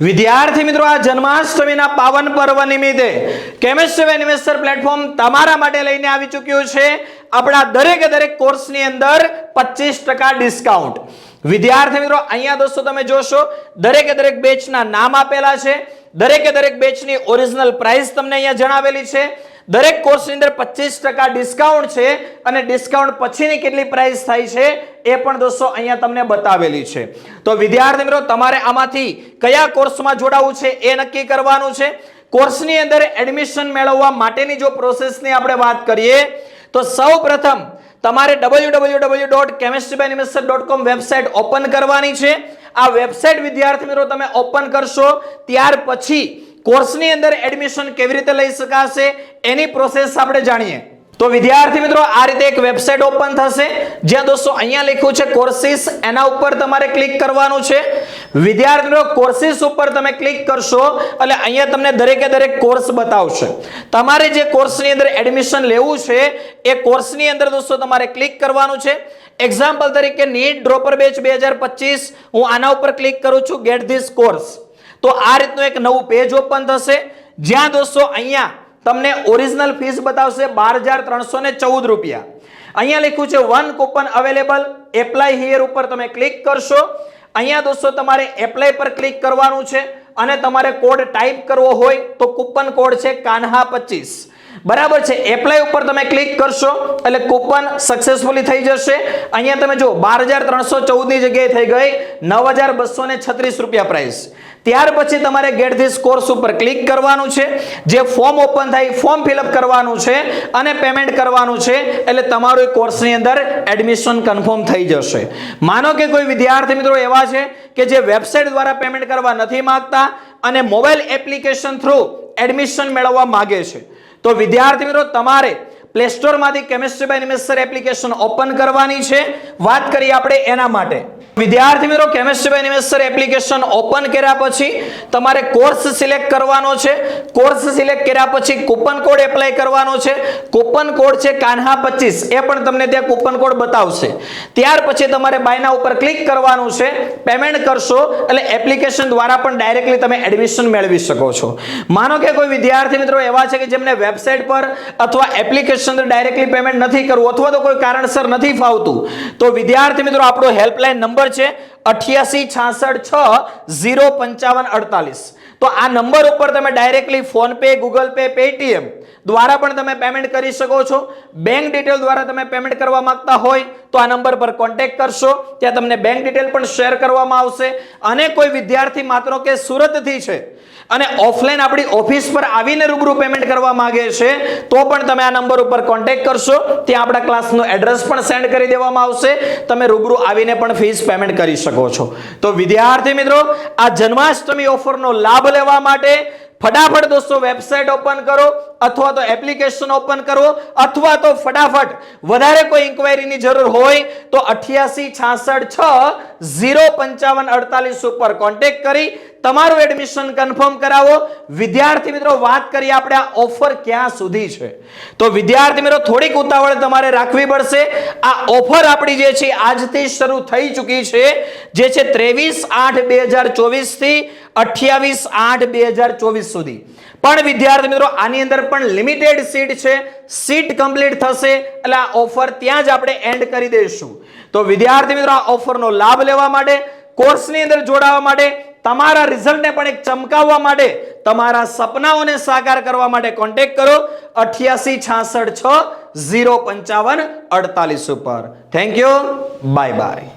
વિદ્યાર્થી મિત્રો, આ જન્માષ્ટમીના પાવન પર્વ નિમિત્તે કેમેસ્ટ્રી ઇન્વેસ્ટર પ્લેટફોર્મ તમારા માટે લઈને આવી ચૂક્યું છે. આપણા દરેક દરેક કોર્સની અંદર પચીસ ટકા ડિસ્કાઉન્ટ. વિદ્યાર્થી મિત્રો, અહીંયા દોસ્તો તમે જોશો, દરેકે દરેક બેચના નામ આપેલા છે. દરેકે દરેક બેચની ઓરિજિનલ પ્રાઇસ તમને અહીંયા જણાવેલી છે. દરેક કોર્સની અંદર પચીસ ટકા ડિસ્કાઉન્ટ છે અને ડિસ્કાઉન્ટ પછીની કેટલી પ્રાઇસ થાય છે એ પણ દોસ્તો અહીંયા તમને બતાવેલી છે. તો વિદ્યાર્થી મિત્રો તમારે આમાંથી કયા કોર્સમાં જોડાવું છે એ નક્કી કરવાનું છે. કોર્સની અંદર એડમિશન મેળવવા માટેની જો પ્રોસેસની આપણે વાત કરીએ, તો સૌ પ્રથમ તમારે W W W dot chemistry dot com website open કરવાની છે. આ વેબસાઇટ વિદ્યાર્થી મિત્રો તમે ઓપન કરશો, ત્યાર પછી કોર્સની અંદર એડમિશન કેવી રીતે લઈ શકાશે એની પ્રોસેસ આપણે જાણીએ. તો વિદ્યાર્થી મિત્રો, આ રીતે એક વેબસાઇટ ઓપન થશે. જ્યાં દોસ્તો, અહીંયા લખ્યું છે કોર્સિસ, એના ઉપર તમારે ક્લિક કરવાનું છે. વિદ્યાર્થી મિત્રો, કોર્સિસ ઉપર તમે ક્લિક કરશો, એટલે અહીંયા તમને દરેકે દરેક કોર્સ બતાવશે. તમારે જે કોર્સની અંદર એડમિશન લેવું છે, એ કોર્સની અંદર દોસ્તો તમારે ક્લિક કરવાનું છે. એક્ઝામ્પલ તરીકે નીટ ડ્રોપર બેચ બે હું આના ઉપર ક્લિક કરું છું ગેટ ધીસ કોર્સ તો આ રીતનું એક નવું પેજ ઓપન થશે. જ્યાં દોસ્તો અહીંયા તમને ઓરિજિનલ ફીસ બતાવશે બાર હજાર ત્રણસો ને ચૌદ રૂપિયા. અહીંયા લખ્યું છે one coupon available apply here ઉપર તમે ક્લિક કરશો. અહીંયા દોસ્તો તમારે એપ્લાય પર ક્લિક કરવાનું છે અને તમારે કોડ ટાઈપ કરવો હોય તો કૂપન કોડ છે કાન્હા પચીસ. બરાબર છે એપ્લાય ઉપર તમે ક્લિક કરશો એટલે કૂપન સક્સેસફુલી થઈ જશે. અહીંયા તમે જો, બાર હજાર ત્રણસો ચૌદની જગ્યાએ થઈ ગઈ, નવ હજાર બસો ને છત્રીસ રૂપિયા પ્રાઇસ ત્યાર પછી તમારે ગેટ ધીસ કોર્સ ઉપર ક્લિક કરવાનું છે. જે ફોર્મ ઓપન થાય ફોર્મ ફિલઅપ કરવાનું છે અને પેમેન્ટ કરવાનું છે, એટલે તમારું કોર્સની અંદર એડમિશન કન્ફર્મ થઈ જશે. માનો કે કોઈ વિદ્યાર્થી મિત્રો એવા છે કે જે વેબસાઇટ દ્વારા પેમેન્ટ કરવા નથી માંગતા અને મોબાઈલ એપ્લિકેશન થ્રુ એડમિશન મેળવવા માગે છે. તો વિદ્યાર્થી મિત્રો, તમારે પ્લે સ્ટોરમાંથી કેમિસ્ટ્રી બાય નિમેસ્ટર એપ્લિકેશન ઓપન કરવાની છે. વાત કરીએ આપણે એના માટે. વિદ્યાર્થી મિત્રો કેમેસ્ટ્રી બાય નિમેસ્ટર એપ્લિકેશન ઓપન કર્યા પછી તમારે કોર્સ સિલેક્ટ કરવાનો છે. કોર્સ સિલેક્ટ કર્યા પછી કૂપન કોડ એપ્લાય કરવાનો છે. કૂપન કોડ છે કાન્હા પચીસ. એ પણ તમને ત્યાં કૂપન કોડ બતાવશે. ત્યાર પછી તમારે બાયના ઉપર ક્લિક કરવાનું છે. પેમેન્ટ કરશો, એટલે એપ્લિકેશન દ્વારા પણ ડાયરેક્ટલી તમે એડમિશન મેળવી શકો છો. માનો કે કોઈ વિદ્યાર્થી મિત્રો એવા છે કે જેમને વેબસાઇટ પર અથવા એપ્લિકેશન ડાયરેક્ટલી પેમેન્ટ નથી કરવું અથવા તો કોઈ કારણસર નથી ફાવતું, તો વિદ્યાર્થી મિત્રો આપણો હેલ્પલાઇન નંબર છે અઠ્યાસી છાસઠ છ, ઝીરો પંચાવન અડતાલીસ. તો આ નંબર ઉપર તમે directly PhonePe, Google Pay, Paytm દ્વારા પણ તમે પેમેન્ટ કરી શકો છો. બેંક ડિટેલ દ્વારા તમે પેમેન્ટ કરવા માંગતા હોય તો આ નંબર પર કોન્ટેક્ટ કરશો. ત્યાં તમને બેંક ડિટેલ પણ શેર કરવામાં આવશે. અને કોઈ વિદ્યાર્થી માત્ર કે સુરતથી છે અને ઓફલાઈન આપણી ઓફિસ પર આવીને રૂબરૂ પેમેન્ટ કરવા માંગે છે, તો પણ તમે આ નંબર ઉપર કોન્ટેક્ટ કરશો. ત્યાં આપણા ક્લાસનું એડ્રેસ પણ સેન્ડ કરી દેવામાં આવશે. તમે રૂબરૂ આવીને પણ ફીસ પેમેન્ટ કરી શકો છો. તો વિદ્યાર્થી મિત્રો, આ જન્માષ્ટમી ઓફરનો લાભ લેવા માટે ફટાફટ દોસ્તો વેબસાઇટ ઓપન કરો. અથવા તો એપ્લિકેશન ઓપન કરો, અથવા તો ફટાફટ વધારે કોઈ ઇન્ક્વાયરીની જરૂર હોય, તો અઠ્યાસી છાસઠ છ, ઝીરો પંચાવન અડતાલીસ ઉપર કોન્ટેક્ટ કરી, તમારું એડમિશન કન્ફર્મ કરાવો. વિદ્યાર્થી મિત્રો, વાત કરીએ આપણે આ ઓફર ક્યાં સુધી છે. તો વિદ્યાર્થી મિત્રો, થોડીક ઉતાવળ તમારે રાખવી પડશે. આ ઓફર આપણી જે છે, આજથી શરૂ થઈ ચૂકી છે. જે છે, ત્રેવીસ આઠ બે હજાર ચોવીસથી અઠ્યાવીસ આઠ બે હજાર ચોવીસ સુધી. પણ વિદ્યાર્થી મિત્રો, આની અંદર પણ લિમિટેડ સીટ છે. સીટ કમ્પ્લીટ થશે, એટલે આ ઓફર ત્યાં જ આપણે એન્ડ કરી દઈશું. તો વિદ્યાર્થી મિત્રો, આ ઓફરનો લાભ લેવા માટે કોર્સની અંદર જોડાવા માટે, તમારા રિઝલ્ટને પણ એક ચમકાવવા માટે, તમારા સપનાઓને સાકાર કરવા માટે કોન્ટેક્ટ કરો. અઠ્યાસી છાસઠ છ, ઝીરો પંચાવન અડતાલીસ ઉપર. Thank you bye bye